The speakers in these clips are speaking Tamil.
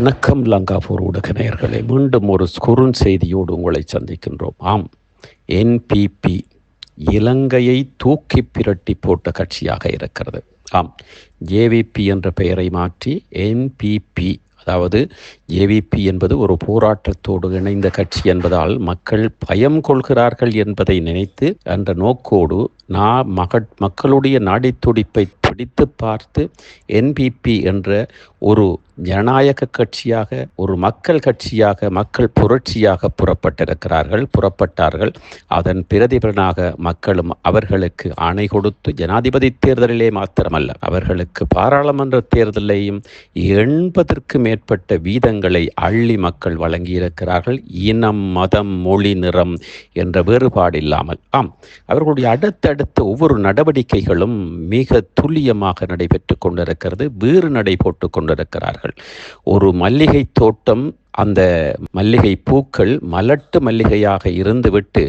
வணக்கம் லங்காபூர் ஊடக நேயர்களே மீண்டும் ஒரு குறுன் செய்தியோடு உங்களை சந்திக்கின்றோம். ஆம் என்பிபி இலங்கையை தூக்கி பிரட்டி போட்ட கட்சியாக இருக்கிறது. ஆம் ஜேவிபி என்ற பெயரை மாற்றி என்பிபி அதாவது ஏவிபி என்பது ஒரு போராட்டத்தோடு இணைந்த கட்சி என்பதால் மக்கள் பயம் கொள்கிறார்கள் என்பதை நினைத்து என்ற நோக்கோடு நான் மக மக்களுடைய நாடித்துடிப்பை பிடித்து பார்த்து என்பிபி என்ற ஒரு ஜனநாயக கட்சியாக ஒரு மக்கள் கட்சியாக மக்கள் புரட்சியாக புறப்பட்டிருக்கிறார்கள் புறப்பட்டார்கள். அதன் பிரதிபலனாக மக்களும் அவர்களுக்கு ஆணை கொடுத்து ஜனாதிபதி தேர்தலிலே மாத்திரமல்ல அவர்களுக்கு பாராளுமன்ற தேர்தலையும் எண்பதற்கு மேற்பட்ட வீதங்களை அள்ளி மக்கள் வழங்கியிருக்கிறார்கள். இனம் மதம் மொழி நிறம் என்ற வேறுபாடு இல்லாமல். ஆம் அவர்களுடைய அடுத்தடுத்த ஒவ்வொரு நடவடிக்கைகளும் மிக துல்லியமாக நடைபெற்று கொண்டிருக்கிறது. வேறு நடை போட்டு கொண்டிருக்கிறார்கள். ஒரு மல்லிகை தோட்டம் அந்த மல்லிகை பூக்கள் மலட்டு மல்லிகையாக இருந்துவிட்டு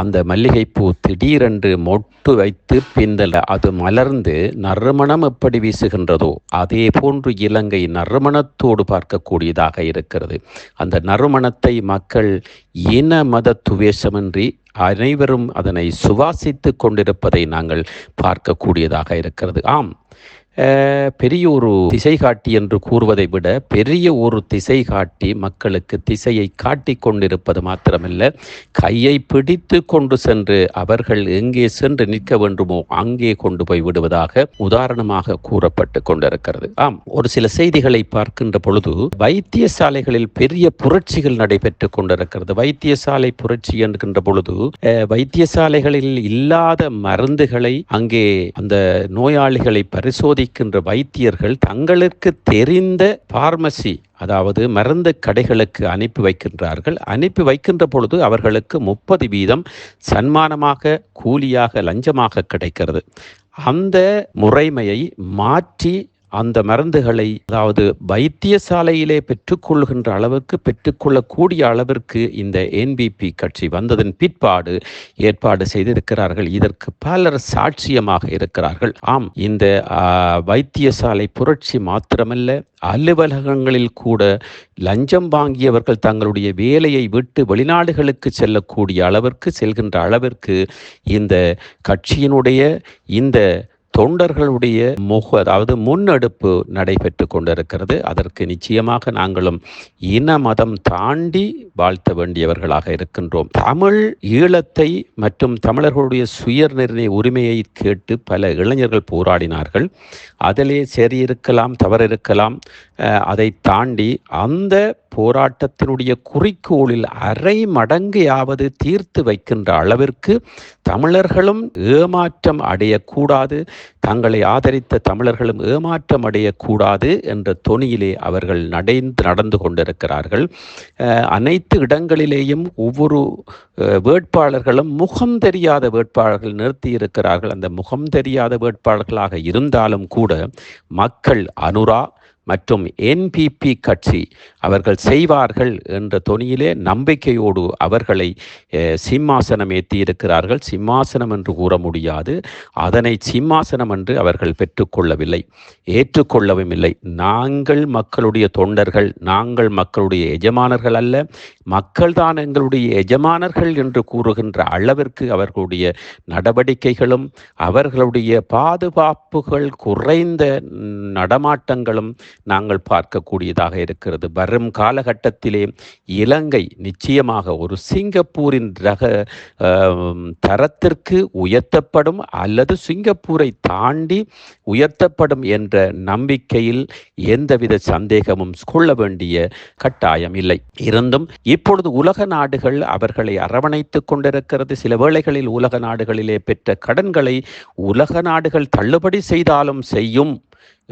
அந்த மல்லிகைப்பூ திடீரென்று மொட்டு வைத்து பிந்தல அது மலர்ந்து நறுமணம் எப்படி வீசுகின்றதோ அதே போன்று இலங்கை நறுமணத்தோடு பார்க்கக்கூடியதாக இருக்கிறது. அந்த நறுமணத்தை மக்கள் இன மத துவேஷமின்றி அனைவரும் அதனை சுவாசித்து கொண்டிருப்பதை நாங்கள் பார்க்கக்கூடியதாக இருக்கிறது. ஆம் பெரிய ஒரு திசை காட்டி என்று கூறுவதை விட பெரிய ஒரு திசை காட்டி மக்களுக்கு திசையை காட்டி கொண்டிருப்பது மாத்திரமல்ல. கையை பிடித்து கொண்டு சென்று அவர்கள் எங்கே சென்று நிற்க வேண்டுமோ அங்கே கொண்டு போய் விடுவதாக உதாரணமாக கூறப்பட்டு கொண்டிருக்கிறது. ஆம் ஒரு சில செய்திகளை பார்க்கின்ற பொழுது வைத்தியசாலைகளில் பெரிய புரட்சிகள் நடைபெற்று கொண்டிருக்கிறது. வைத்தியசாலை புரட்சி என்கின்ற பொழுது வைத்தியசாலைகளில் இல்லாத மருந்துகளை அங்கே அந்த நோயாளிகளை பரிசோதி சோதிக்கின்ற வைத்தியர்கள் தங்களுக்கு தெரிந்த பார்மசி அதாவது மருந்து கடைகளுக்கு அனுப்பி வைக்கின்றார்கள். அனுப்பி வைக்கின்ற பொழுது அவர்களுக்கு முப்பது வீதம் சன்மானமாக கூலியாக லஞ்சமாக கிடைக்கிறது. அந்த முறைமையை மாற்றி அந்த மருந்துகளை அதாவது வைத்தியசாலையிலே பெற்றுக்கொள்கின்ற அளவுக்கு பெற்றுக்கொள்ளக்கூடிய அளவிற்கு இந்த என்பிபி கட்சி வந்ததன் பிற்பாடு ஏற்பாடு செய்திருக்கிறார்கள். இதற்கு பலர் சாட்சியமாக இருக்கிறார்கள். ஆம் இந்த வைத்தியசாலை புரட்சி மாத்திரமல்ல அலுவலகங்களில் கூட லஞ்சம் வாங்கியவர்கள் தங்களுடைய வேலையை விட்டு வெளிநாடுகளுக்கு செல்லக்கூடிய அளவிற்கு செல்கின்ற அளவிற்கு இந்த கட்சியினுடைய இந்த தொண்டர்களுடைய முக அதாவது முன்னெடுப்பு நடைபெற்று கொண்டிருக்கிறது. அதற்கு நிச்சயமாக நாங்களும் இன மதம் தாண்டி வாழ்த்த வேண்டியவர்களாக இருக்கின்றோம். தமிழ் ஈழத்தை மற்றும் தமிழர்களுடைய சுய நிர்ணய உரிமையை கேட்டு பல இளைஞர்கள் போராடினார்கள். அதிலே சரி இருக்கலாம் தவறு இருக்கலாம் அதை தாண்டி அந்த போராட்டத்தினுடைய குறிக்கோளில் அரை மடங்கையாவது தீர்த்து வைக்கின்ற அளவிற்கு தமிழர்களும் ஏமாற்றம் அடையக்கூடாது. தங்களை ஆதரித்த தமிழர்களும் ஏமாற்றம் அடையக்கூடாது என்ற தொனியிலே அவர்கள் நடைந்து நடந்து கொண்டிருக்கிறார்கள். அனைத்து இடங்களிலேயும் ஒவ்வொரு வேட்பாளர்களும் முகம் தெரியாத வேட்பாளர்கள் நிறுத்தி இருக்கிறார்கள். அந்த முகம் தெரியாத வேட்பாளர்களாக இருந்தாலும் கூட மக்கள் அனுரா மற்றும் என்பிபி கட்சி அவர்கள் செய்வார்கள் என்ற தொனியிலே நம்பிக்கையோடு அவர்களை சிம்மாசனம் ஏற்றி இருக்கிறார்கள் சிம்மாசனம் என்று கூற முடியாது. அதனை சிம்மாசனம் என்று அவர்கள் பெற்றுக்கொள்ளவில்லை. ஏற்றுக்கொள்ளவும் இல்லை. நாங்கள் மக்களுடைய தொண்டர்கள் நாங்கள் மக்களுடைய எஜமானர்கள் அல்ல. மக்கள்தான் எங்களுடைய எஜமானர்கள் என்று கூறுகின்ற அளவிற்கு அவர்களுடைய நடவடிக்கைகளும் அவர்களுடைய பாதுகாப்புகள் குறைந்த நடமாட்டங்களும் நாங்கள் பார்க்கக்கூடியதாக இருக்கிறது. வரும் காலகட்டத்திலே இலங்கை நிச்சயமாக ஒரு சிங்கப்பூரின் ரக தரத்திற்கு உயர்த்தப்படும் அல்லது சிங்கப்பூரை தாண்டி உயர்த்தப்படும் என்ற நம்பிக்கையில் எந்தவித சந்தேகமும் கொள்ள வேண்டிய கட்டாயம் இல்லை. இருந்தும் இப்பொழுது உலக நாடுகள் அவர்களை அரவணைத்துக் கொண்டிருக்கிறது. சில வேளைகளில் உலக நாடுகளிலே பெற்ற கடன்களை உலக நாடுகள் தள்ளுபடி செய்தாலும் செய்யும்.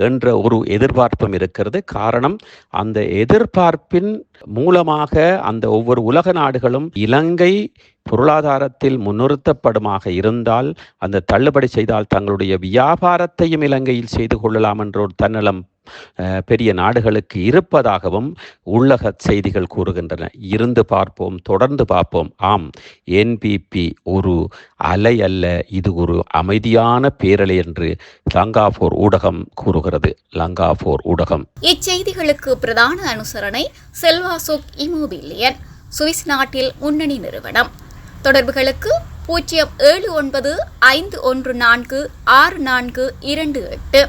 என்ற ஒரு எதிர்பார்ப்பும் இருக்கிறது. காரணம் அந்த எதிர்பார்ப்பின் மூலமாக அந்த ஒவ்வொரு உலக நாடுகளும் இலங்கை பொருளாதாரத்தில் முன்னிறுத்தப்படுமாக இருந்தால் அந்த தள்ளுபடி செய்தால் தங்களுடைய வியாபாரத்தையும் இலங்கையில் செய்து கொள்ளலாம் என்ற ஒரு தன்னலம் பெரிய நாடுகளுக்கு இருப்பதாகவும் உள்ளக செய்திகள் கூறுகின்றன. இருந்து பார்ப்போம் தொடர்ந்து பார்ப்போம். ஆம் என்பிபி ஒரு அலை அல்ல இது ஒரு அமைதியான பேரலை என்று லங்காபோர் ஊடகம் கூறுகிறது. லங்காபோர் ஊடகம். இச்செய்திகளுக்கு பிரதான அனுசரணை செல்வாசுக் இமோபிலியன் சுவிஸ் நாட்டில் முன்னணி நிறுவனம். தொடர்புகளுக்கு பூஜ்ஜியம் ஏழு ஒன்பது ஐந்து ஒன்று நான்கு ஆறு நான்கு இரண்டு எட்டு.